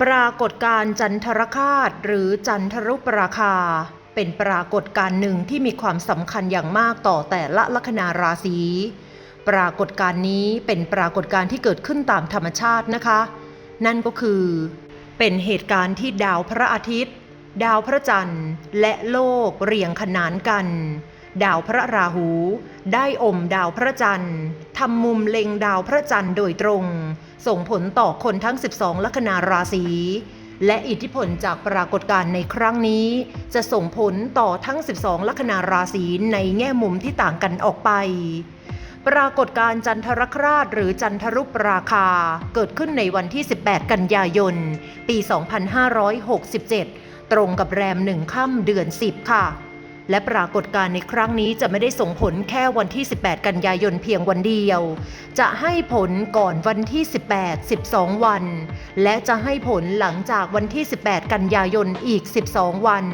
ปรากฏการจันทรคาตหรือจันทรุปราคา เป็นปรากฏการหนึ่งที่มีความสำคัญอย่างมากต่อแต่ละลัคนาราศี ปรากฏการนี้เป็นปรากฏการที่เกิดขึ้นตามธรรมชาตินะคะ นั่นก็คือ เป็นเหตุการณ์ที่ดาวพระอาทิตย์ ดาวพระจันทร์ และโลกเรียงขนานกัน ดาวพระราหู ได้อมดาวพระจันทร์ทำมุมเล็งดาวพระจันทร์โดยตรง ส่งผลต่อคนทั้ง 12 ลัคนาราศีและอิทธิพลจากปรากฏการณ์ในครั้งนี้ จะส่งผลต่อทั้ง 12 ลัคนาราศีในแง่มุมที่ต่างกันออกไป ปรากฏการณ์จันทรคราชหรือจันทรุปราคา เกิดขึ้นในวันที่ 18 กันยายน ปี 2567 ตรงกับแรมหนึ่งค่ำเดือน 10 ค่ะ และปรากฏการณ์ในครั้งนี้จะไม่ได้ส่งผลแค่วันที่ 18 กันยายนเพียงวันเดียว จะให้ผลก่อนวันที่ 18 12 วัน และจะให้ผลหลังจากวันที่ 18 กันยายนอีก 12 วัน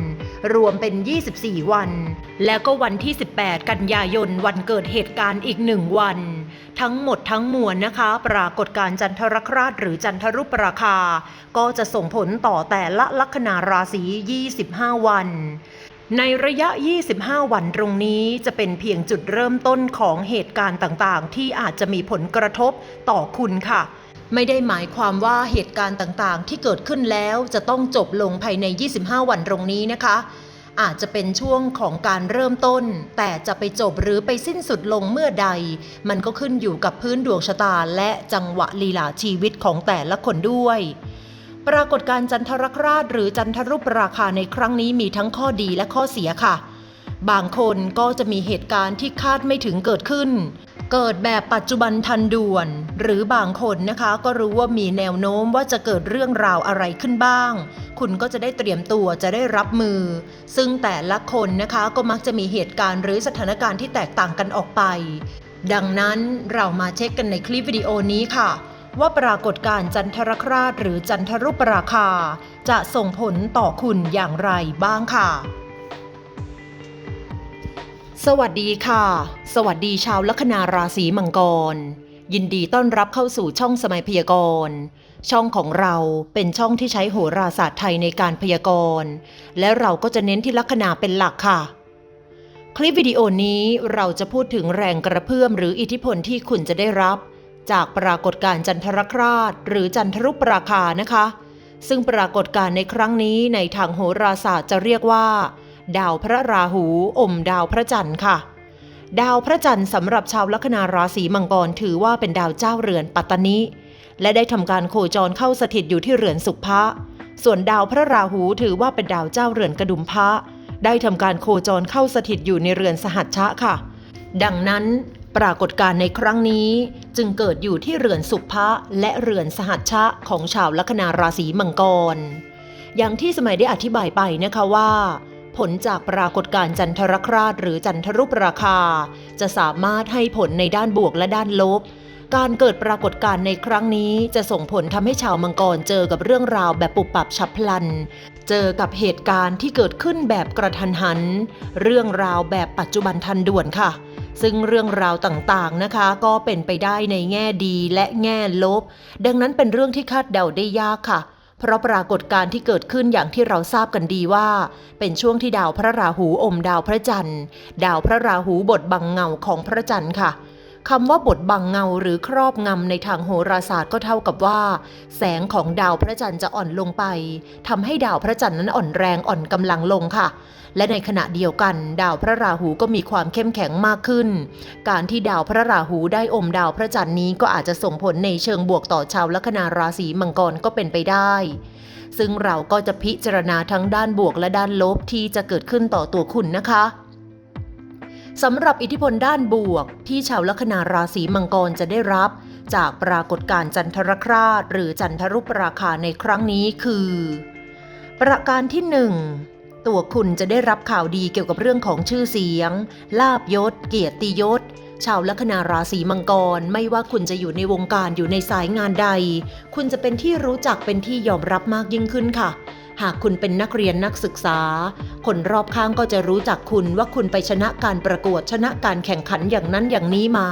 รวมเป็น 24 วัน แล้วก็วันที่ 18 กันยายนวันเกิดเหตุการณ์อีกหนึ่งวัน ทั้งหมดทั้งมวลนะคะ ปรากฏการณ์จันทรคราชหรือจันทรุปราคา ก็จะส่งผลต่อแต่ละลัคนาราศี 25 วัน ในระยะ 25 วันตรงนี้จะเป็นเพียงจุดเริ่มต้นของเหตุการณ์ต่างๆ ที่อาจจะมีผลกระทบต่อคุณค่ะ ไม่ได้หมายความว่าเหตุการณ์ต่างๆ ที่เกิดขึ้นแล้วจะต้องจบลงภายใน 25 วันตรงนี้นะคะ อาจจะเป็นช่วงของการเริ่มต้น แต่จะไปจบหรือไปสิ้นสุดลงเมื่อใด มันก็ขึ้นอยู่กับพื้นดวงชะตาและจังหวะลีลาชีวิตของแต่ละคนด้วย ปรากฏการจันทรคราชหรือจันทรุปราคาในครั้งนี้มีทั้งข้อดีและข้อเสียค่ะ บางคนก็จะมีเหตุการณ์ที่คาดไม่ถึงเกิดขึ้น เกิดแบบปัจจุบันทันด่วน หรือบางคนนะคะก็รู้ว่ามีแนวโน้มว่าจะเกิดเรื่องราวอะไรขึ้นบ้าง คุณก็จะได้เตรียมตัวจะได้รับมือ ซึ่งแต่ละคนนะคะก็มักจะมีเหตุการณ์หรือสถานการณ์ที่แตกต่างกันออกไป ดังนั้นเรามาเช็คกันในคลิปวิดีโอนี้ค่ะ ว่าปรากฏการณ์จันทรคราชหรือจันทรุปราคา จะส่งผลต่อคุณอย่างไรบ้างค่ะ สวัสดีค่ะ สวัสดีชาวลัคนาราศีมังกร ยินดีต้อนรับเข้าสู่ช่องสมัยพยากรณ์ช่องของเราเป็นช่องที่ใช้โหราศาสตร์ไทยในการพยากรณ์ และเราก็จะเน้นที่ลัคนาเป็นหลักค่ะ คลิปวิดีโอนี้เราจะพูดถึงแรงกระเพื่อมหรืออิทธิพลที่คุณจะได้รับ จากปรากฏการณ์จันทรคราช หรือจันทรุปราคานะคะ ซึ่งปรากฏการณ์ในครั้งนี้ในทางโหราศาสตร์จะเรียกว่า ดาวพระราหูอมดาวพระจันทร์ค่ะ ดาวพระจันทร์สำหรับชาวลัคนาราศีมังกรถือว่าเป็นดาวเจ้าเรือนปัตตนิและได้ทำการโคจรเข้าสถิตอยู่ที่เรือนสุภะส่วนดาวพระราหูถือว่าเป็นดาวเจ้าเรือนกระดุมพระได้ทำการโคจรเข้าสถิตอยู่ในเรือนสหัชชะค่ะ ดังนั้น ปรากฏการณ์ในครั้งนี้จึงเกิดอยู่ที่เรือนสุภะและเรือนสหัชชะของชาวลัคนาราศีมังกร อย่างที่สมัยได้อธิบายไปนะคะว่า ผลจากปรากฏการณ์จันทรคราชหรือจันทรุปราคา จะสามารถให้ผลในด้านบวกและด้านลบ การเกิดปรากฏการณ์ในครั้งนี้จะส่งผลทำให้ชาวมังกรเจอกับเรื่องราวแบบปุบปับฉับพลัน เจอกับเหตุการณ์ที่เกิดขึ้นแบบกระทันหัน เรื่องราวแบบปัจจุบันทันด่วนค่ะ ซึ่งเรื่องราวต่างๆนะคะ ก็เป็นไปได้ในแง่ดีและแง่ลบ ดังนั้นเป็นเรื่องที่คาดเดาได้ยากค่ะเพราะปรากฏการณ์ที่เกิดขึ้นอย่างที่เราทราบกันดีว่า เป็นช่วงที่ดาวพระราหูอมดาวพระจันทร์ ดาวพระราหูบทบังเงาของพระจันทร์ค่ะ คำว่าบทบังเงาหรือครอบงำในทางโหราศาสตร์ก็เท่ากับว่า แสงของดาวพระจันทร์จะอ่อนลงไปทำให้ดาวพระจันทร์นั้นอ่อนแรงอ่อนกำลังลงค่ะ และในขณะเดียวกัน ดาวพระราหูก็มีความเข้มแข็งมากขึ้น การที่ดาวพระราหูได้อมดาวพระจันทร์นี้ก็อาจจะส่งผลในเชิงบวกต่อชาวลัคนาราศีมังกรก็เป็นไปได้ซึ่งเราก็จะพิจารณาทั้งด้านบวกและด้านลบที่จะเกิดขึ้นต่อตัวคุณนะคะ สำหรับอิทธิพลด้านบวก ที่ชาวลัคนาราศีมังกรจะได้รับ จากปรากฏการณ์จันทรคราชหรือจันทรุปราคาในครั้งนี้คือ ประการที่หนึ่งตัวคุณจะได้รับข่าวดีเกี่ยวกับเรื่องของชื่อเสียง ลาบยศ เกียรติยศ ชาวลัคนาราศีมังกร ไม่ว่าคุณจะอยู่ในวงการอยู่ในสายงานใด คุณจะเป็นที่รู้จักเป็นที่ยอมรับมากยิ่งขึ้นค่ะ หากคุณเป็นนักเรียนนักศึกษา คนรอบข้างก็จะรู้จักคุณว่าคุณไปชนะการประกวดชนะการแข่งขันอย่างนั้นอย่างนี้มา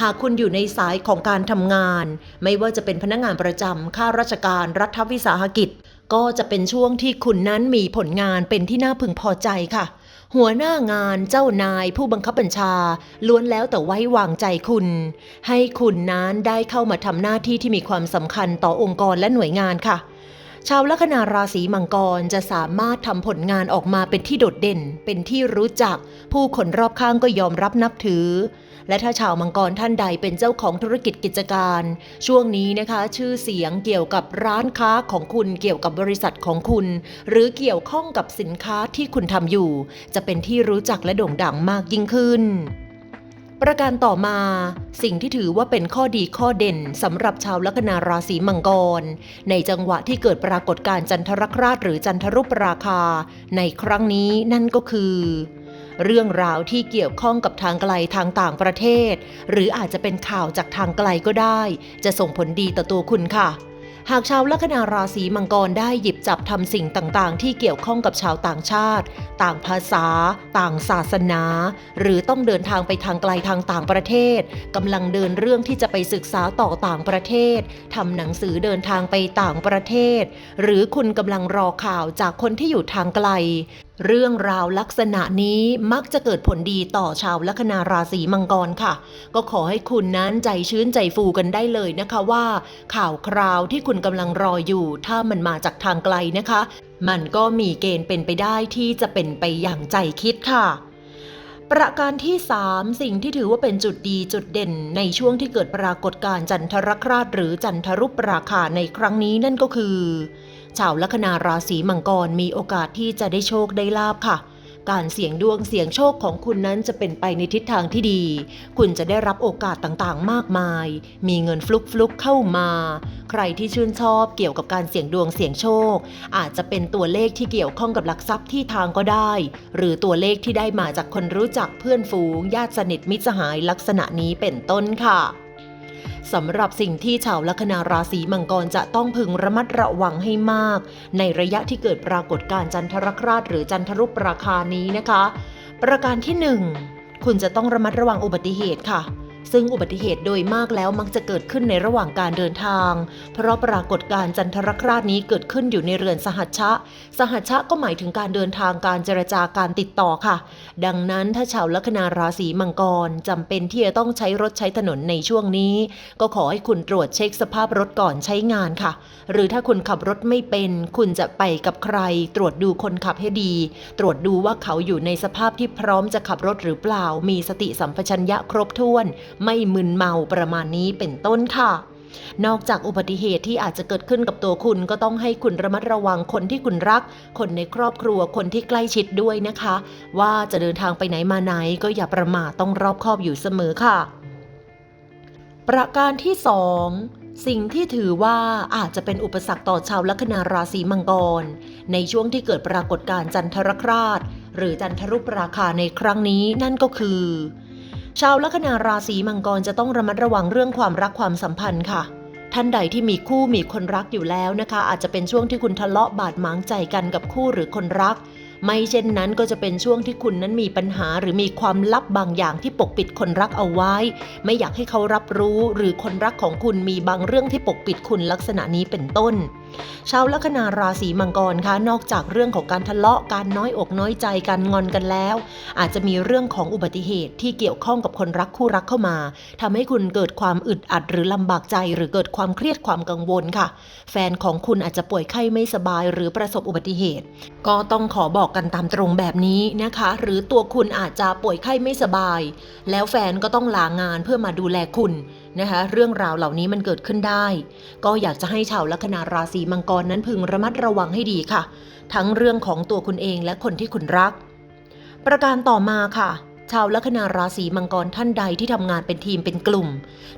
หากคุณอยู่ในสายของการทำงาน ไม่ว่าจะเป็นพนักงานประจำข้าราชการรัฐวิสาหกิจ ก็จะเป็นช่วงที่คุณนั้นมีผลงานเป็นที่น่าพึงพอใจค่ะหัวหน้างานเจ้านายผู้บังคับบัญชา ล้วนแล้วแต่ไว้วางใจคุณ ให้คุณนั้นได้เข้ามาทำหน้าที่ที่มีความสำคัญต่อองค์กรและหน่วยงานค่ะ ชาวลัคนาราศีมังกรจะสามารถทำผลงานออกมาเป็นที่โดดเด่น เป็นที่รู้จัก ผู้คนรอบข้างก็ยอมรับนับถือ และถ้าชาวมังกรท่านใดเป็นเจ้าของธุรกิจกิจการ ช่วงนี้นะคะ ชื่อเสียงเกี่ยวกับร้านค้าของคุณเกี่ยวกับบริษัทของคุณ หรือเกี่ยวข้องกับสินค้าที่คุณทำอยู่ จะเป็นที่รู้จักและโด่งดังมากยิ่งขึ้น ประการต่อมา สิ่งที่ถือว่าเป็นข้อดีข้อเด่นสำหรับชาวลัคนาราศีมังกร ในจังหวะที่เกิดปรากฏการณ์จันทรคราชหรือจันทรุปราคา ในครั้งนี้นั่นก็คือ เรื่องราวที่เกี่ยวข้องกับทางไกลทางต่างประเทศ หรืออาจจะเป็นข่าวจากทางไกลก็ได้ จะส่งผลดีต่อตัวคุณค่ะ หากชาวลัคนาราศีมังกรได้หยิบจับทำสิ่งต่างๆ ที่เกี่ยวข้องกับชาวต่างชาติ ต่างภาษา ต่างศาสนา หรือต้องเดินทางไปทางไกลทางต่างประเทศกำลังเดินเรื่องที่จะไปศึกษาต่อต่างประเทศทำหนังสือเดินทางไปต่างประเทศ หรือคุณกำลังรอข่าวจากคนที่อยู่ทางไกล เรื่องราวลักษณะนี้มักจะเกิดผลดีต่อชาวลัคนาราศีมังกรค่ะ ก็ขอให้คุณนั้นใจชื้นใจฟูกันได้เลยนะคะว่า ข่าวคราวที่คุณกำลังรออยู่ ถ้ามันมาจากทางไกลนะคะ มันก็มีเกณฑ์เป็นไปได้ที่จะเป็นไปอย่างใจคิดค่ะประการที่ 3 สิ่งที่ถือว่าเป็นจุดดีจุดเด่นในช่วงที่เกิดปรากฏการณ์จันทรคราชหรือจันทรุปราคาในครั้งนี้นั่นก็คือ ชาวลัคนาราศีมังกรมีโอกาสที่จะได้โชคได้ลาบค่ะ การเสี่ยงดวงเสี่ยงโชคของคุณนั้นจะเป็นไปในทิศทางที่ดี คุณจะได้รับโอกาสต่างๆ มากมาย มีเงินฟลุกฟลุกๆเข้ามา ใครที่ชื่นชอบเกี่ยวกับการเสี่ยงดวงเสี่ยงโชค อาจจะเป็นตัวเลขที่เกี่ยวข้องกับหลักทรัพย์ที่ทางก็ได้ หรือตัวเลขที่ได้มาจากคนรู้จักเพื่อนฝูงญาติสนิทมิตรสหายลักษณะนี้เป็นต้นค่ะ สำหรับสิ่งที่ชาวลัคนาราศีมังกรจะต้องพึงระมัดระวังให้มาก ในระยะที่เกิดปรากฏการณ์จันทรคราชหรือจันทรุปราคานี้นะคะ ประการที่ 1 คุณจะต้องระมัดระวังอุบัติเหตุค่ะ ซึ่งอุบัติเหตุโดยมากแล้วมักจะเกิดขึ้นในระหว่างการเดินทาง เพราะปรากฏการณ์จันทรคราชนี้เกิดขึ้นอยู่ในเรือนสหัชชะ สหัชชะก็หมายถึงการเดินทางการเจรจาการติดต่อค่ะ ดังนั้นถ้าชาวลัคนาราศีมังกรจำเป็นที่จะต้องใช้รถใช้ถนนในช่วงนี้ ก็ขอให้คุณตรวจเช็คสภาพรถก่อนใช้งานค่ะ หรือถ้าคุณขับรถไม่เป็น คุณจะไปกับใคร ตรวจดูคนขับให้ดี ตรวจดูว่าเขาอยู่ในสภาพที่พร้อมจะขับรถหรือเปล่า มีสติสัมปชัญญะครบถ้วนไม่มึนเมาประมาณนี้เป็นต้นค่ะ นอกจากอุบัติเหตุที่อาจจะเกิดขึ้นกับตัวคุณก็ต้องให้คุณระมัดระวังคนที่คุณรัก คนในครอบครัวคนที่ใกล้ชิดด้วยนะคะ ว่าจะเดินทางไปไหนมาไหนก็อย่าประมาทต้องรอบคอบอยู่เสมอค่ะ ประการที่ 2สิ่งที่ถือว่าอาจจะเป็นอุปสรรคต่อชาวลัคนาราศีมังกร ในช่วงที่เกิดปรากฏการณ์จันทรคราช หรือจันทรุปราคาในครั้งนี้นั่นก็คือ ชาวลัคนาราศีมังกรจะต้องระมัดระวังเรื่องความรักความสัมพันธ์ค่ะ ท่านใดที่มีคู่มีคนรักอยู่แล้วนะคะ อาจจะเป็นช่วงที่คุณทะเลาะบาดหมางใจกันกับคู่หรือคนรัก ไม่เช่นนั้นก็จะเป็นช่วงที่คุณนั้นมีปัญหาหรือมีความลับบางอย่างที่ปกปิดคนรักเอาไว้ ไม่อยากให้เขารับรู้ หรือคนรักของคุณมีบางเรื่องที่ปกปิดคุณลักษณะนี้เป็นต้น ชาวลัคนาราศีมังกรคะนอกจากเรื่องของการทะเลาะการน้อยอกน้อยใจการงอนกันแล้ว อาจจะมีเรื่องของอุบัติเหตุที่เกี่ยวข้องกับคนรักคู่รักเข้ามาทำให้คุณเกิดความอึดอัดหรือลำบากใจ หรือเกิดความเครียดความกังวลค่ะ แฟนของคุณอาจจะป่วยไข้ไม่สบายหรือประสบอุบัติเหตุ ก็ต้องขอบอกกันตามตรงแบบนี้นะคะ หรือตัวคุณอาจจะป่วยไข้ไม่สบาย แล้วแฟนก็ต้องลางานเพื่อมาดูแลคุณ นะคะเรื่องราวเหล่านี้มันเกิดขึ้นได้ ก็อยากจะให้ชาวลัคนาราศีมังกรนั้นพึงระมัดระวังให้ดีค่ะ ทั้งเรื่องของตัวคุณเองและคนที่คุณรัก ประการต่อมาค่ะ ชาวลัคนาราศีมังกรท่านใดที่ทำงานเป็นทีมเป็นกลุ่ม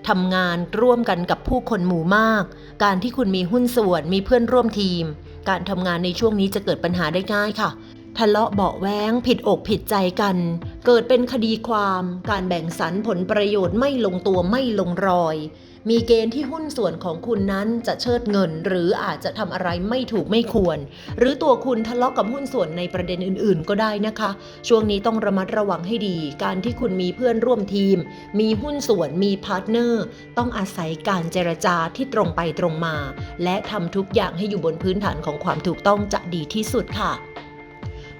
ทำงานร่วมกันกับผู้คนหมู่มาก การที่คุณมีหุ้นส่วนมีเพื่อนร่วมทีม การทำงานในช่วงนี้จะเกิดปัญหาได้ง่ายค่ะ ทะเลาะเบาะแว้งผิดอกผิดใจกัน เกิดเป็นคดีความ การแบ่งสรรผลประโยชน์ไม่ลงตัวไม่ลงรอย มีเกณฑ์ที่หุ้นส่วนของคุณนั้นจะเชิดเงิน หรืออาจจะทำอะไรไม่ถูกไม่ควร หรือตัวคุณทะเลาะกับหุ้นส่วนในประเด็นอื่นๆ ก็ได้นะคะ ช่วงนี้ต้องระมัดระวังให้ดี การที่คุณมีเพื่อนร่วมทีม มีหุ้นส่วนมีพาร์ทเนอร์ ต้องอาศัยการเจรจาที่ตรงไปตรงมา และทำทุกอย่างให้อยู่บนพื้นฐานของความถูกต้องจะดีที่สุดค่ะ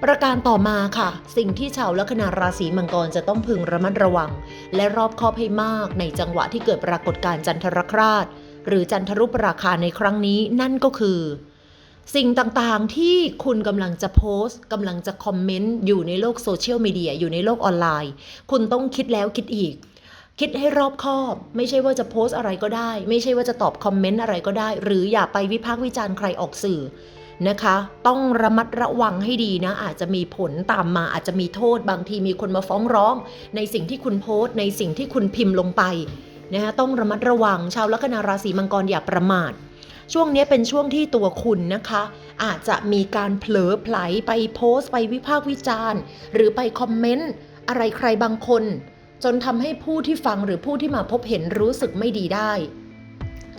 ประการต่อมาค่ะ สิ่งที่ชาวลัคนาราศีมังกรจะต้องพึงระมัดระวัง และรอบคอบให้มากในจังหวะที่เกิดปรากฏการณ์จันทรคราช หรือจันทรุปราคาในครั้งนี้นั่นก็คือ สิ่งต่างๆที่คุณกำลังจะโพสต์กำลังจะคอมเมนต์อยู่ในโลกโซเชียลมีเดียอยู่ในโลกออนไลน์ คุณต้องคิดแล้วคิดอีกคิดให้รอบคอบ ไม่ใช่ว่าจะโพสต์อะไรก็ได้ ไม่ใช่ว่าจะตอบคอมเมนต์อะไรก็ได้ หรืออย่าไปวิพากษ์วิจารณ์ใครออกสื่อ นะคะ ต้องระมัดระวังให้ดีนะ อาจจะมีผลตามมาอาจจะมีโทษบางทีมีคนมาฟ้องร้อง ในสิ่งที่คุณโพสต์ ในสิ่งที่คุณพิมพ์ลงไปนะคะต้องระมัดระวังชาวลัคนาราศีมังกรอย่าประมาทช่วงนี้เป็นช่วงที่ตัวคุณนะคะ อาจจะมีการเผลอไผลไปโพสต์ ไปวิพากษ์วิจารณ์ หรือไปคอมเมนต์อะไรใครบางคน จนทำให้ผู้ที่ฟังหรือผู้ที่มาพบเห็นรู้สึกไม่ดีได้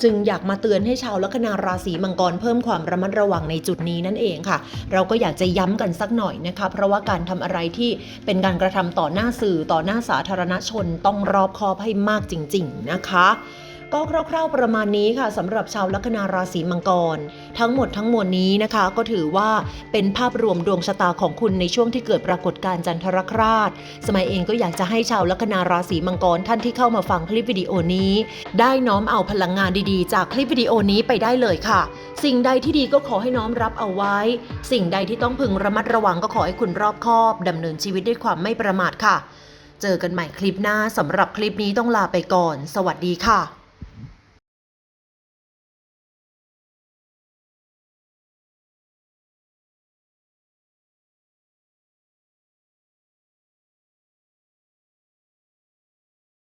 จึงอยากมาเตือนให้ชาวลัคนาราศีมังกรเพิ่มความระมัดระวังในจุดนี้นั่นเองค่ะ เราก็อยากจะย้ำกันสักหน่อยนะคะ เพราะว่าการทำอะไรที่เป็นการกระทำต่อหน้าสื่อต่อหน้าสาธารณชนต้องรอบคอบให้มากจริง ๆ นะคะ ก็คร่าวๆประมาณนี้ค่ะสำหรับชาวลัคนาราศีมังกร ทั้งหมดทั้งมวลนี้นะคะ ก็ถือว่าเป็นภาพรวมดวงชะตาของคุณในช่วงที่เกิดปรากฏการณ์จันทรคราช สมัยเองก็อยากจะให้ชาวลัคนาราศีมังกรท่านที่เข้ามาฟังคลิปวิดีโอนี้ ได้น้อมเอาพลังงานดีๆ จากคลิปวิดีโอนี้ไปได้เลยค่ะ สิ่งใดที่ดีก็ขอให้น้อมรับเอาไว้ สิ่งใดที่ต้องพึงระมัดระวังก็ขอให้คุณรอบคอบดำเนินชีวิตด้วยความไม่ประมาทค่ะ เจอกันใหม่คลิปหน้าสำหรับคลิปนี้ต้องลาไปก่อน สวัสดีค่ะ